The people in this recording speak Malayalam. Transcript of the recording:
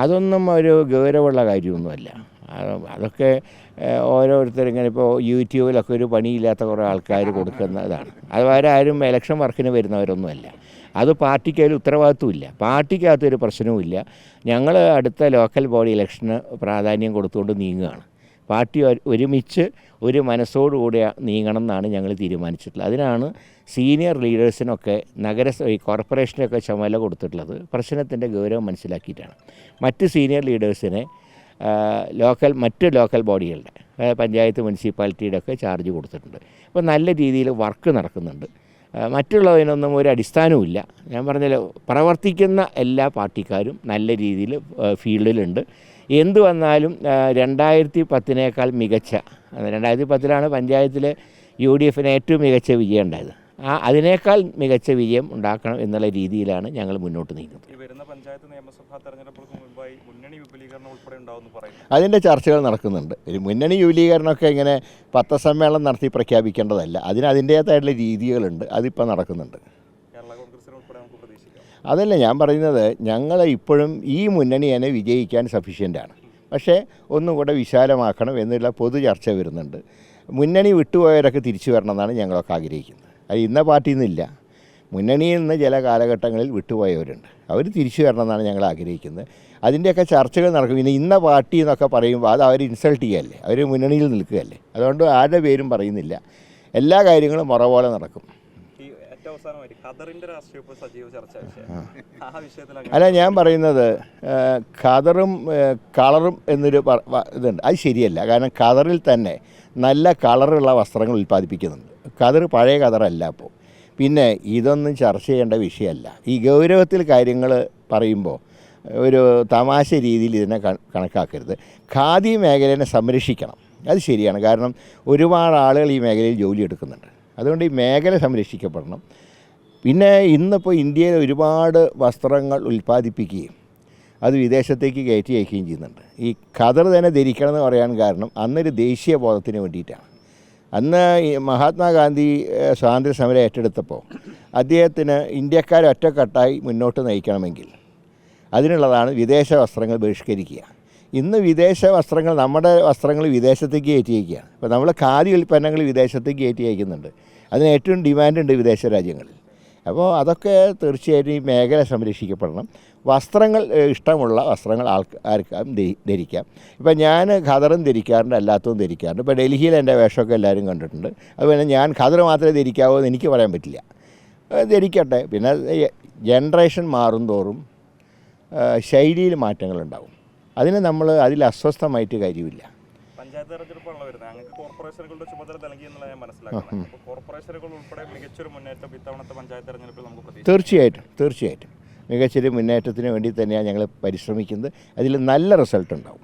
അതൊന്നും ഒരു ഗൗരവമുള്ള കാര്യമൊന്നുമല്ല. അതൊക്കെ ഓരോരുത്തർ ഇങ്ങനെ ഇപ്പോൾ യൂട്യൂബിലൊക്കെ ഒരു പണിയില്ലാത്ത കുറേ ആൾക്കാർ കൊടുക്കുന്നതാണ് അത് വേറെ ആരും ഇലക്ഷൻ വർക്കിന് വരുന്നവരൊന്നുമല്ല. അത് പാർട്ടിക്ക് അതിൽ ഉത്തരവാദിത്വമില്ല പാർട്ടിക്കകത്തൊരു പ്രശ്നവും പ്രശ്നവുമില്ല ഞങ്ങൾ അടുത്ത ലോക്കൽ ബോഡി ഇലക്ഷന് പ്രാധാന്യം കൊടുത്തുകൊണ്ട് നീങ്ങുകയാണ്. പാർട്ടി ഒരുമിച്ച് ഒരു മനസ്സോടുകൂടി നീങ്ങണം എന്നാണ് ഞങ്ങൾ തീരുമാനിച്ചിട്ടുള്ളത്. അതിനാണ് സീനിയർ ലീഡേഴ്സിനൊക്കെ നഗര കോർപ്പറേഷനൊക്കെ ചുമതല കൊടുത്തിട്ടുള്ളത്. പ്രശ്നത്തിന്റെ ഗൗരവം മനസ്സിലാക്കിയിട്ടാണ്. മറ്റ് സീനിയർ ലീഡേഴ്സിനെ ലോക്കൽ മറ്റ് ലോക്കൽ ബോഡികളുടെ പഞ്ചായത്ത് മുനിസിപ്പാലിറ്റിയുടെ ഒക്കെ ചാർജ് കൊടുത്തിട്ടുണ്ട്. അപ്പോൾ നല്ല രീതിയിൽ വർക്ക് നടക്കുന്നുണ്ട്. മറ്റുള്ളതിനൊന്നും ഒരു അടിസ്ഥാനവുമില്ല ഞാൻ പറഞ്ഞല്ലോ പ്രവർത്തിക്കുന്ന എല്ലാ പാർട്ടിക്കാരും നല്ല രീതിയിൽ ഫീൽഡിലുണ്ട്. എന്തു വന്നാലും രണ്ടായിരത്തി പത്തിനേക്കാൾ മികച്ച രണ്ടായിരത്തി പത്തിലാണ് പഞ്ചായത്തിലെ യു ഡി എഫിന് ഏറ്റവും മികച്ച വിജയം ഉണ്ടായത്. ആ അതിനേക്കാൾ മികച്ച വിജയം ഉണ്ടാക്കണം എന്നുള്ള രീതിയിലാണ് ഞങ്ങൾ മുന്നോട്ട് നീങ്ങുന്നത്. അതിന്റെ ചർച്ചകൾ നടക്കുന്നുണ്ട്. ഒരു മുന്നണി വിപുലീകരണമൊക്കെ ഇങ്ങനെ പത്രസമ്മേളനം നടത്തി പ്രഖ്യാപിക്കേണ്ടതല്ല. അതിന് അതിന്റേതായിട്ടുള്ള രീതികളുണ്ട്. അതിപ്പോൾ നടക്കുന്നുണ്ട് കേരള കോൺഗ്രസിന് ഉൾപ്പെടെ നമുക്ക് പ്രതീക്ഷിക്കാം അതല്ല ഞാൻ പറയുന്നത് ഞങ്ങൾ ഇപ്പോഴും ഈ മുന്നണി തന്നെ വിജയിക്കാൻ സഫീഷ്യന്റാണ്. പക്ഷേ ഒന്നും കൂടെ വിശാലമാക്കണം എന്നുള്ള പൊതു ചർച്ച വരുന്നുണ്ട്. മുന്നണി വിട്ടുപോയവരൊക്കെ തിരിച്ചു വരണമെന്നാണ് ഞങ്ങളൊക്കെ ആഗ്രഹിക്കുന്നത്. അത് ഇന്ന പാർട്ടിയിൽ നിന്നില്ല മുന്നണിയിൽ നിന്ന് ചില കാലഘട്ടങ്ങളിൽ വിട്ടുപോയവരുണ്ട്. അവർ തിരിച്ചു വരണമെന്നാണ് ഞങ്ങൾ ആഗ്രഹിക്കുന്നത്. അതിന്റെയൊക്കെ ചർച്ചകൾ നടക്കും. പിന്നെ ഇന്ന പാർട്ടി എന്നൊക്കെ പറയുമ്പോൾ അത് അവർ ഇൻസൾട്ട് ചെയ്യല്ലേ? അവർ മുന്നണിയിൽ നിൽക്കുകയല്ലേ? അതുകൊണ്ട് ആരുടെ പേരും പറയുന്നില്ല. എല്ലാ കാര്യങ്ങളും മുറ പോലെ നടക്കും. അല്ല ഞാൻ പറയുന്നത് ഖദറും കളറും എന്നൊരു ഇതുണ്ട്. അത് ശരിയല്ല. കാരണം ഖദറിൽ തന്നെ നല്ല കളറുള്ള വസ്ത്രങ്ങൾ ഉൽപ്പാദിപ്പിക്കുന്നുണ്ട്. ഖദർ പഴയ ഖദറല്ല അപ്പോൾ പിന്നെ ഇതൊന്നും ചർച്ച ചെയ്യേണ്ട വിഷയമല്ല. ഈ ഗൗരവത്തിൽ കാര്യങ്ങൾ പറയുമ്പോൾ ഒരു തമാശ രീതിയിൽ ഇതിനെ കണക്കാക്കരുത്. ഖാദി മേഖലയെ സംരക്ഷിക്കണം. അത് ശരിയാണ്. കാരണം ഒരുപാട് ആളുകൾ ഈ മേഖലയിൽ ജോലി എടുക്കുന്നുണ്ട്. അതുകൊണ്ട് ഈ മേഖല സംരക്ഷിക്കപ്പെടണം. പിന്നെ ഇന്നിപ്പോൾ ഇന്ത്യയിൽ ഒരുപാട് വസ്ത്രങ്ങൾ ഉൽപ്പാദിപ്പിക്കുകയും അത് വിദേശത്തേക്ക് കയറ്റി അയക്കുകയും ചെയ്യുന്നുണ്ട്. ഈ ഖദർ തന്നെ ധരിക്കണം എന്ന് പറയാൻ കാരണം അന്നൊരു ദേശീയ ബോധത്തിന് വേണ്ടിയിട്ടാണ്. അന്ന് മഹാത്മാഗാന്ധി സ്വാതന്ത്ര്യ സമരം ഏറ്റെടുത്തപ്പോൾ അദ്ദേഹത്തിന് ഇന്ത്യക്കാരെ ഒറ്റക്കെട്ടായി മുന്നോട്ട് നയിക്കണമെങ്കിൽ അതിനുള്ളതാണ് വിദേശ വസ്ത്രങ്ങൾ ബഹിഷ്കരിക്കുക. ഇന്ന് വിദേശ വസ്ത്രങ്ങൾ നമ്മുടെ വസ്ത്രങ്ങൾ വിദേശത്തേക്ക് കയറ്റി അയക്കുകയാണ്. ഇപ്പോൾ നമ്മൾ ഖാദി ഉൽപ്പന്നങ്ങൾ വിദേശത്തേക്ക് കയറ്റി അയക്കുന്നുണ്ട്. അതിന് ഏറ്റവും ഡിമാൻഡുണ്ട് വിദേശ രാജ്യങ്ങളിൽ. അപ്പോൾ അതൊക്കെ തീർച്ചയായിട്ടും ഈ മേഖല സംരക്ഷിക്കപ്പെടണം. വസ്ത്രങ്ങൾ ഇഷ്ടമുള്ള വസ്ത്രങ്ങൾ ആൾക്കാർക്കും ധരി- ധരിക്കാം. ഇപ്പം ഞാൻ ഖദറും ധരിക്കാറുണ്ട് അല്ലാത്തതും ധരിക്കാറുണ്ട്. ഇപ്പോൾ ഡൽഹിയിൽ എന്റെ വേഷമൊക്കെ എല്ലാവരും കണ്ടിട്ടുണ്ട്. അതുപോലെ ഞാൻ ഖദർ മാത്രമേ ധരിക്കാവൂ എന്ന് എനിക്ക് പറയാൻ പറ്റില്ല. ധരിക്കട്ടെ. പിന്നെ ജനറേഷൻ മാറും തോറും ശൈലിയിൽ മാറ്റങ്ങളുണ്ടാവും. അതിന് നമ്മൾ അതിൽ അസ്വസ്ഥമായിട്ട് കാര്യമില്ല. പഞ്ചായത്ത് തെരഞ്ഞെടുപ്പാണല്ലോ വരുന്നത്. അങ്ങനെ കോർപ്പറേഷനുകളുടെ ചുമതല നൽകി എന്നുള്ള ഞാൻ മനസ്സിലാക്കുന്നത്. അപ്പോൾ കോർപ്പറേഷനുകൾ ഉൾപ്പെടെ മികച്ചൊരു മുന്നേറ്റം ഇത്തവണത്തെ പഞ്ചായത്ത് തെരഞ്ഞെടുപ്പിൽ നമുക്ക് പ്രതീക്ഷിക്കാം. തീർച്ചയായിട്ടും തീർച്ചയായിട്ടും. മികച്ചൊരു മുന്നേറ്റത്തിന് വേണ്ടി തന്നെയാണ് ഞങ്ങൾ പരിശ്രമിക്കുന്നത്. അതിൽ നല്ല റിസൾട്ട് ഉണ്ടാവും.